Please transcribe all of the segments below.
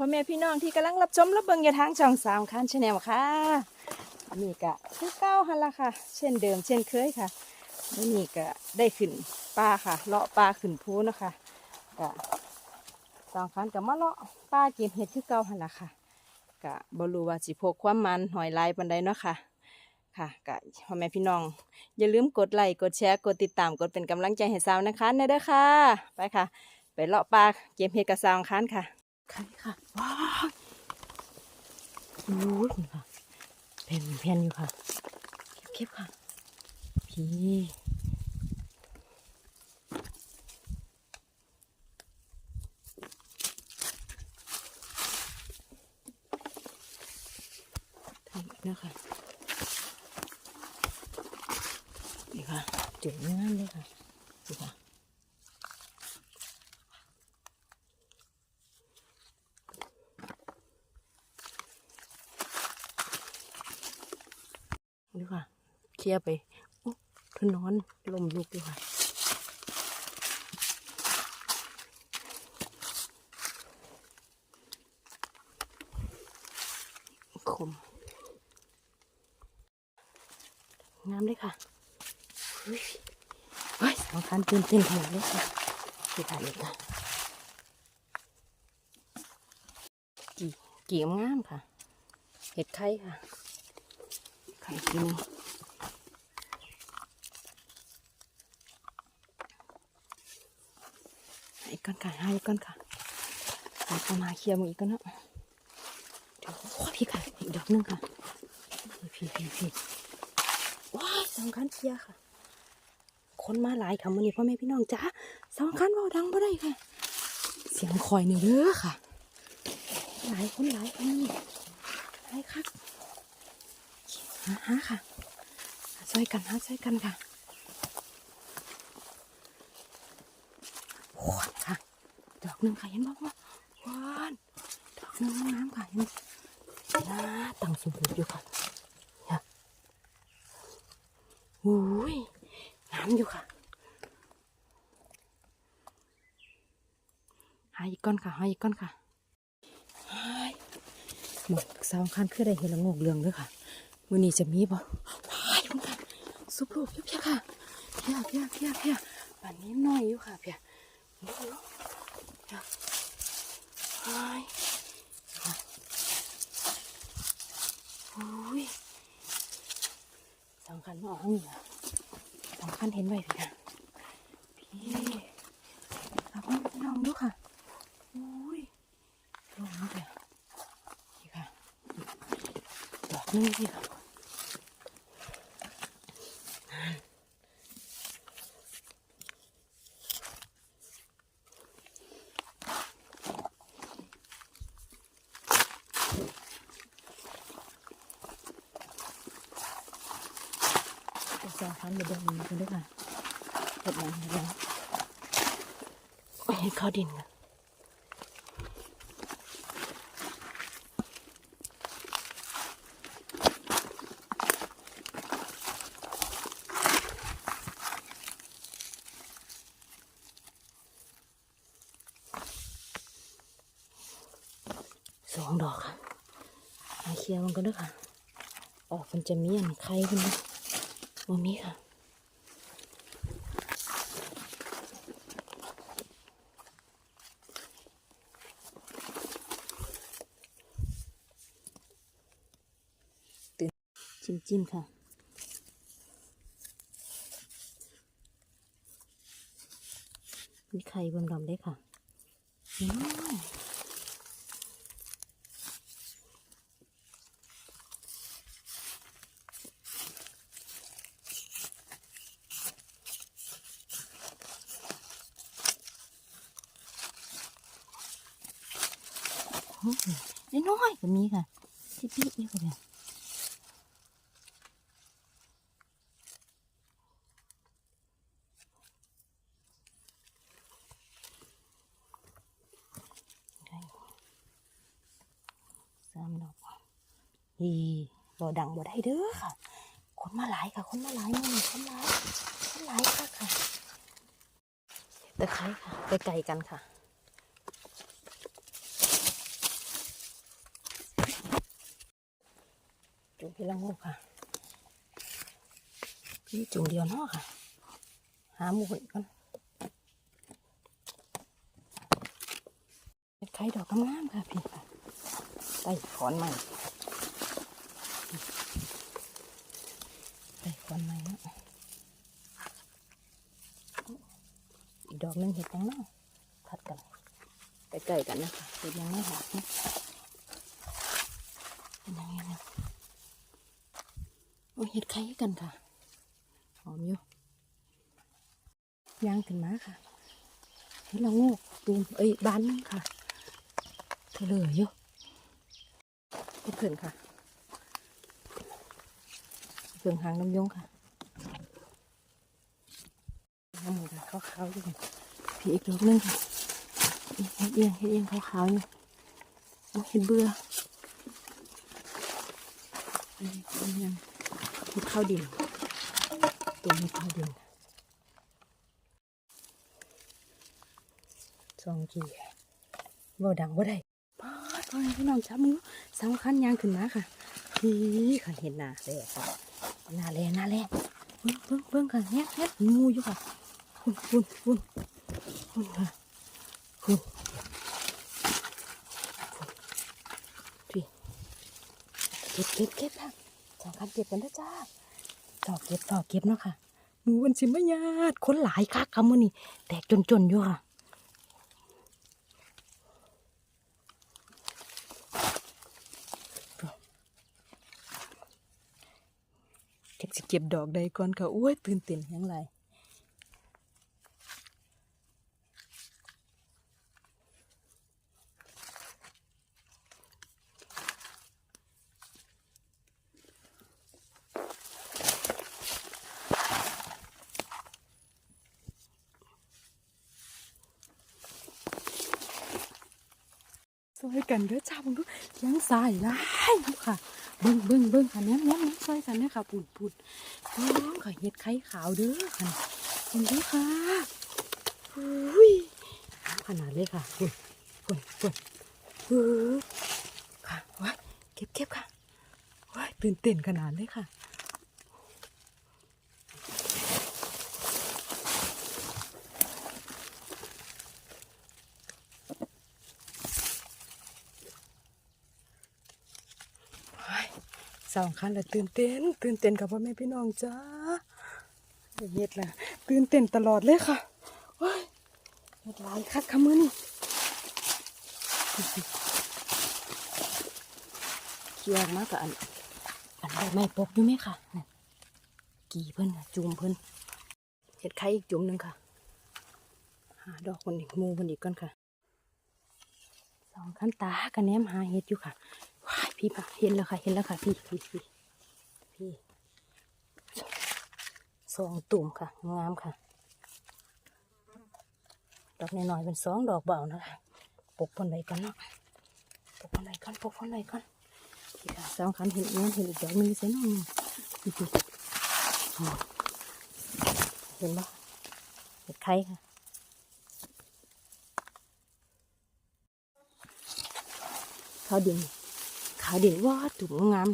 พ่อแม่พี่น้องที่กำลังรับชมรับเบิ่งอย่าทางช่องสามคันชาแนลค่ะนนี้ก็คือเก้าหันละค่ะ เช่นเดิมเช่นเคยค่ะนนี้ก็ได้ขึ้นปลาค่ะ เลาะปลาขึ้นพูนะคะก็สามคันกับมาเลาะปลาเก็บเห็ดคือเก้าหันละค่ะก็บรูว่าสิพกความมันหอยลายปันใดเนาะค่ะค่ะก็พ่อแม่พี่น้อง อย่าลืมกดไลค์กดแชร์กดติดตามกดเป็นกำลังใจให้สาวนะคะในเด้อค่ะ ไปค่ะ ไปเลาะปลาเก็บเห็ดกับสาวคันค่ะ ค่ะค่ะ ว้าวโอ้ดค่ะเพนเพนอยู่ค่ะ เก็บๆค่ะ พี่ ทำอีกนะคะนี่ค่ะจุ่มงามเลยค่ะนี่ค่ะ ดูค่ะ เค ลียไปโอ้เธอนอนลมลุกดูค่ะคมงามเลยค่ะเฮ้ยเฮ้ยสำคัญตื่นเต้นขนาดเลยค่ะดูค่ะเลยค่ะกี่กี่งามค่ะ เห็ดไข่ค่ะ ไข่กินงให้ ก้อนค่ะให้ก้อนค่ะเอามาเคลียร์มืออีกก้อนเนาะเดี๋ยวโอ้พี่ค่ะอีกดอกนึงค่ะพี่พี่พี่ว้าสองคันเคลียร์ค่ะ คนมาหลายค่ะมันนี้พ่อแม่พี่น้องจ้าสองคันเบาดังบ่ได้ค่ะ เสียงคอยเนี่เด้อค่ะ หลายคนหลายคนนี่หลายคักหาหาค่ะช่วยกันหาช่วยกันค่ะโอ้ยค่ะ ด อกหนึ่งค่ะเห็นบอกว่าวานดอกหนึ่งน้ำค่ะเห็นนะตั้งสมบูรณ์อยู่ค่ะเนี่ยโอ้ยน้ำอยู่ค่ะหาอีกก้อนค่ะหาอีกก้อนค่ะหายหมดสาวคันคือได้เห็นละโงกเรืองด้วยค่ะมือนี้จะมีบ่ว้ายคุณค่ะซุปลูกเพียบๆค่ะเพียเพียเพียเพียป่านนี้น้อยอยู่ค่ะเพียดูดูเพียว้ายค่ะโอุ้ยสำคัญมาเอาเนี่ยสำคัญเห็นไว้พี่นะพี่เอาไปลองดูค่ะอุ้ยลองดูเพียนี่ค่ะดอกนึงพี่ค่ะ สองพันเดี๋ยวเดินกันด้วยค่ะเห็ดนังเห็ดหนังโอ้ยเห็ดข้าวดินค่ะสองดอกค่ะมาเคลียร์มันกันด้วยค่ะ ออกมันจะมีอันไข่ขึ้นนะ วันนี้ค่ะตื่นจิ้มจิ้มค่ะมีไข่บนดำได้ค่ะ อืมน้อยก็มีค่ะที่พี่นี่ก็เนี่ยด้สามดอกอีบ่ดังบ่ได้เด้อค่ะ คนมาหลายค่ะ คนมาหลายนี่คนหลายคนหลายค่ะค่ะตะไคร้ค่ะไกลๆกันค่ะ จุ่มเห็ดละโงกค่ะนี่จุ่มเดียวเนาะค่ะ หาหมูเห็ดก่อนเห็ดไข่ดอกงามๆค่ะพี่ค่ะใต้ขอนใหม่ใต้ขอนใหม่เนาะอีกดอกนึงเห็ดยังเนาะทัดกันใกล้ๆกันนะคะเห็ดยังไม่หอมนะเป็นยังไงเนี่ยโอ้ยเห็ดไข่กันค่ะ หอมอยู่ย่างขึ้นมาค่ะเห็ดละโงกตูมเอ้ยบานค่ะเธอเหลืออยู่เห็ดเพื่อนค่ะเพื่อนหางน้ำยงค่ะน้ำมันค่ะขาวๆอยู่พี่อีกดอกนึงค่ะเห็ดเอียงเห็ดเอียงขาวๆอยู่ยเห็ดเบื่อเอ้ยเห็ดเข้าวดิน ตัวนี้ข้าวดินสองจีบ่ดังบ่ได้พอดพอดพี่น้องจับมือสำคัญยางขึ้นมาค่ะพี่ขันเห็นหน้าแลยค่ะหน้าแลหน้าแลเบิ่งเบิ่งเบิ่งค่ะแฮะแฮะงูอยู่ค่ะคุณคุณคุณคุณค่ะคุณพี่เก็บเก็บเก็บค่ะ สำคันเก็บกันนะจ้าสอบเก็บสอบเก็บเนาะค่ะหมูวันสิไม่ยาดคนหลายคักคำมันนี่แตกจนๆอยู่ค่ะเก็บสิเก็บดอกใดก่อนค่ะโอ้ยตื่นเต้นยังไร ซอยกันเด้อจ้าบิ่งดูยังสายหลายอยู่ค่ะเบิ่งเบิ่งเบิ่งค่ะแหนมแหนมแหนมซอยกันเด้อค่ะปูดปูดน้องค่ะเห็ดไข่ขาวเด้อค่ะเห็นดูค่ะอุ้ยขนาดเลยค่ะปุ่นปุ่นปุ่นค่ะว้าเก็บเก็บค่ะว้าตื่นเต้นขนาดเลยค่ะ สองคันล้วตื่นเต้น ตื่นเต้นกับพ่อแม่พี่น้องจ้าอย่าเย็ดละตื่นเต้นตลอดเลยค่ะว้ายเฮ็ดหลายคักค่ะมือนี่เคี่ยวมากกับอันอันใบไม้ปกอยู่ไหมค่ะนั่นกี่เพิ่นจุ่มเพิ่นเห็ดไข่อีกจุ่มหนึ่งค่ะ หาดอกคนอีกมูคนอีกก่อนค่ะสองขั้นตากันแนมหาเห็ดอยู่ค่ะ พี่ปะเห็นแล้วค่ะ เห็นแล้วค่ะ พี่พี่พี่พี่สองตุ่มค่ะ งามค่ะ ดอกน้อยๆเป็นสองดอกเบานะคะปกพนไหนกันเนาะปกพนไหนกันปกพนไหนกันพี่ค่ะสองคันเห็นงั้นเห็นอีกดอกหนึงเสียน้องพี่พี่เห็นปะเห็ดไข่ค่ะข้าดิน ขาเด่นว่าตุ่มงาม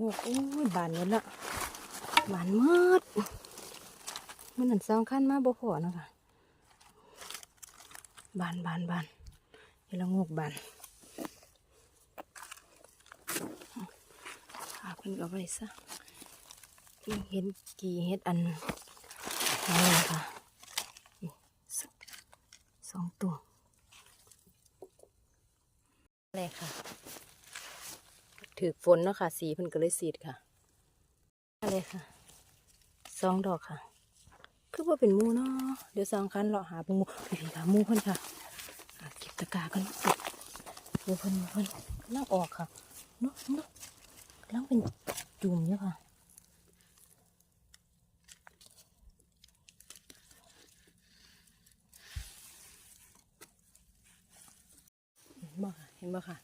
งอกโอ้ยบานหมดละบานหมดมันนั่นสองขั้นมาบ่พอนะคะบานบานบานเห็นละงกบานอาเพิ่นก็ไว้ซะยังเห็นกี่เฮ็ดอันนั่นค่ะนี่สองตัว อะไร ค่ะ ถือฝนเนาะค่ะ สีเพิ่นก็เลยสีดค่ะอะไรค่ะสองดอกค่ะ คือว่าเป็นมูเนาะเดี๋ยวสองคันเราะหาเป็นหมูพี่ค่ะมูเพิ่นค่ะเก็บตะกร้ากันมูเพิ่นมูเพิ่นกำลังออกค่ะเนาะเนาะกำลังเป็นจุ่มอยู่ค่ะเห็นบ่ค่ะ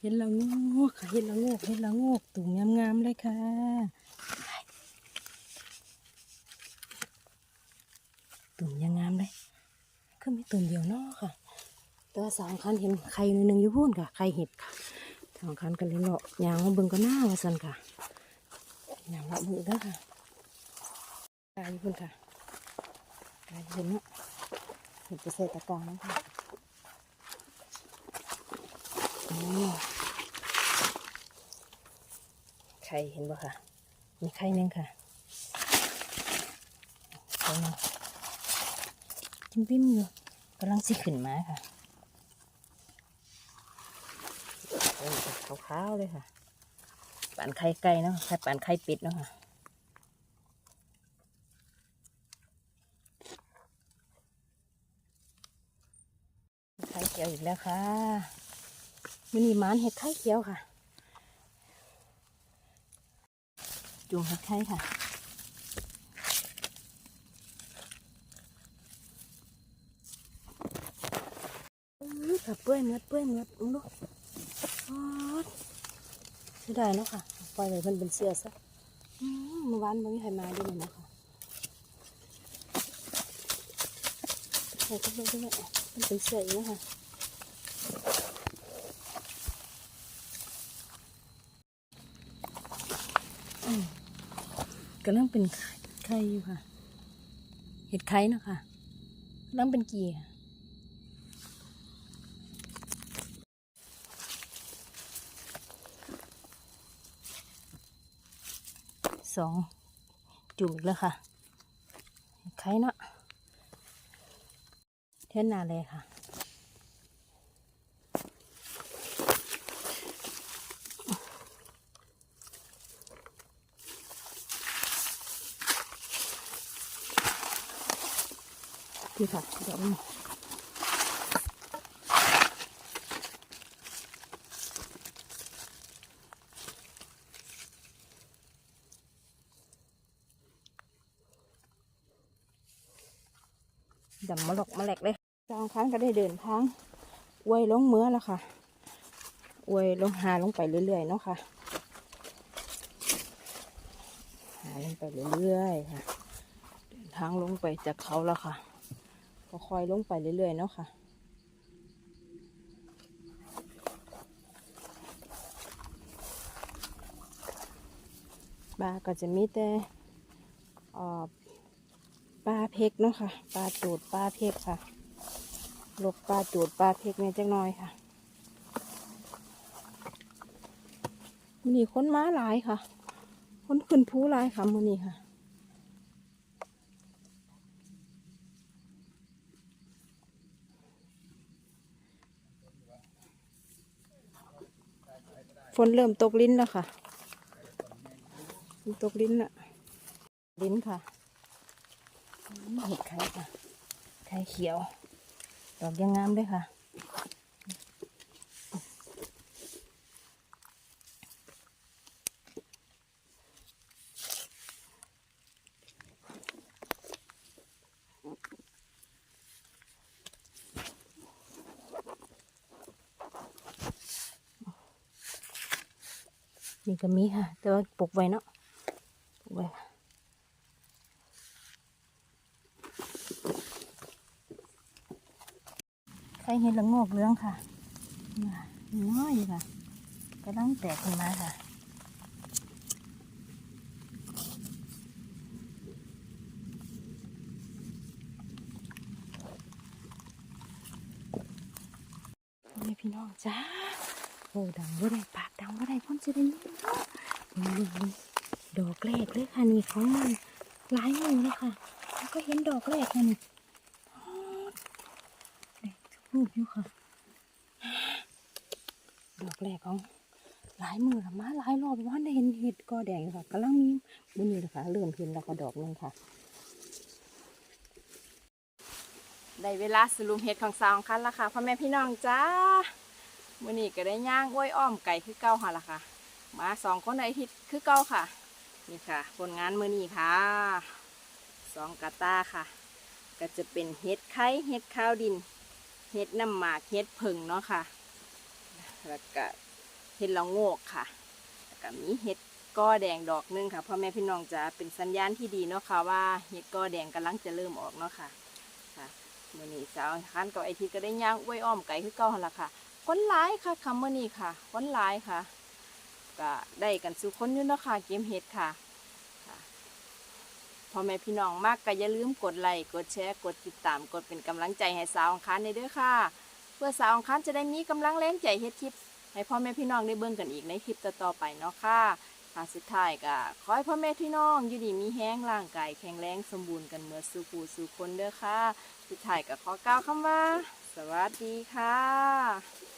เห็นบ่ค่ะ เห็นละงกค่ะเห็นละงกเห็นละงกตุ่มงามๆเลยค่ะตุ่มยังงามเลยก็มีตุ่มเดียวเนาะค่ะต่ว่าสามคันเห็นไข่หนึ่งอยู่พูนค่ะไข่เห็ดค่ะสองคันกันเลยเลาะยางมาเบิ่งก็น่าว่าสันค่ะยางละมือเด้อค่ะกายอยู่พิ่นค่ะกายเห็นเนาะเห็นไปใส่ตะกร้าแล้วค่ะอ๋อ ไข่เห็นบ่ค่ะ มีไข่หนึงค่ะไข่นึงจิ้มปิ้มอยู่กำลังสิขึ้นมาค่ะขาวๆเลยค่ะปานไข่ไก่เนาะไข่ปานไข่ป็ดเนาะค่ะไข่เขียวอีกแล้วค่ะ มินิมานเห็ดไข่เขียวค่ะ จุ่มเห็ดไข่ค่ะอื้อค่ะเปื่อยเมือดเปื่อยเมือดอุ้งลูกโอ๊ยเสียดายเนาะค่ะ ปล่อยไว้เพิ่นเป็นเสื้อซะมเมื่อวานไม่มีใครมาด้วยเลยนะคะใส่ก็ไม่ได้มันเป็นเสื้ออีกนะคะ กำลังเป็นไข่อยู่ค่ะ เห็ดไข่เนาะค่ะกำลังเป็นเกียร์สองจุ่มอีกแล้วค่ะไข่เนาะเท่นนาเลยค่ะ พี่ค่ะเดี๋ยวดำมาหลอกมาแหลกเลยจางครั้งก็ได้เดินทางอวยลงเมื่อแล้วค่ะอวยลงหาลงไปเรื่อยๆเนาะค่ะ หาลงไปเรื่อยๆค่ะ เดินทางลงไปจากเขาแล้วค่ะ ก็ค่อยลงไปเรื่อยๆเนาะค่ะปลาก็จะมีแต่ปลาเพกเนาะค่ะปลาจูดปลาเพกค่ะลบปลาจูดปลาเพกเนี่ยจักหน่อยค่ะมือนี้ค้นม้าหลายค่ะค้นขึ้นภูหลายค่ะมือนี้ค่ะ ฝนเริ่มตกลิ้นแล้วค่ะตกลิ้นละลิ้นค่ะเห็ดไข่ค่ะไข่เขียว ดอกยังงามด้วยค่ะ นี่ก็มีค่ะ แต่ว่าปลูกไว้เนาะปลูกไว้ค่ะใครเห็นละโงกเหลื้องค่ะน้อยค่ะกำลังแตกขึ้นมาค่ะพี่น้องจ้า โอ้ดังว่ได้ปากดังว่ได้พ้นจะได้ยินเนาะนี่ดอกแรกเลยค่ะนี่ของมันหลายมือเลยค่ะ แล้วก็เห็นดอกแรกค่ะนี่เด็กรูปอยู่ค่ะ ดอกแรกของหลายมือละมาหลายรอบว่าได้เห็นเห็ดกอแดงค่ะกำลังมีบุญนี่เลยค่ะเริ่มเห็นแล้วก็ดอกหนึงค่ะได้เวลาสรุปเห็ดของสาวของคันละค่ะพ่อแม่พี่น้องจ้า นี้ก็ได้ย่างอ้วยอ้อมไก่คือเก้าค่ะล่ะค่ะ มาสองคนในอาทิตคือเก้าค่ะ นี่ค่ะ ผลงานมือนี้ค่ะสองกาตาค่ะ ก็จะเป็นเห็ดไข่เห็ดข้าวดิน เห็ดน้ำหมากเห็ดผึ่งเนาะค่ะ แล้วก็เห็ดละโงกค่ะแล้วก็มีเห็ดก้อแดงดอกหนึงค่ะพ่อแม่พี่น้องจะเป็นสัญญาณที่ดีเนาะค่ะว่าเห็ดก้อแดงกำลังจะเริ่มออกเนาะค่ะค่ะมื่อนี้สาวคันกับไอทีก็ได้ย่างอ้วยอ้อมไก่คือเก้าหล่ะค่ะ คนหลายค่ะคำมื่อนี้ค่ะ คนหลายค่ะก็ได้กันสุคนอยู่เนาะค่ะเกมเห็ดค่ะพ่อแม่พี่น้องมากก็อย่าลืมกดไลค์กดแชร์กดติดตามกดเป็นกำลังใจให้สาวองคารในเด้อค่ะ เพื่อสาวองคารจะได้มีกำลังแรงใจเฮ็ดคลิปให้พ่อแม่พี่น้องได้เบิ่งกันอีกในคลิปต่อๆไปเนาะค่ะค่ะสุดท้ายก็ขอให้พ่อแม่พี่น้องอยู่ดีมีแห้งร่างกายแข็งแรงสมบูรณ์กันเมื่อสู่ผู้สู่คนเด้อค่ะ สุดท้ายก็ขอกล่าวคำว่า สวัสดีค่ะ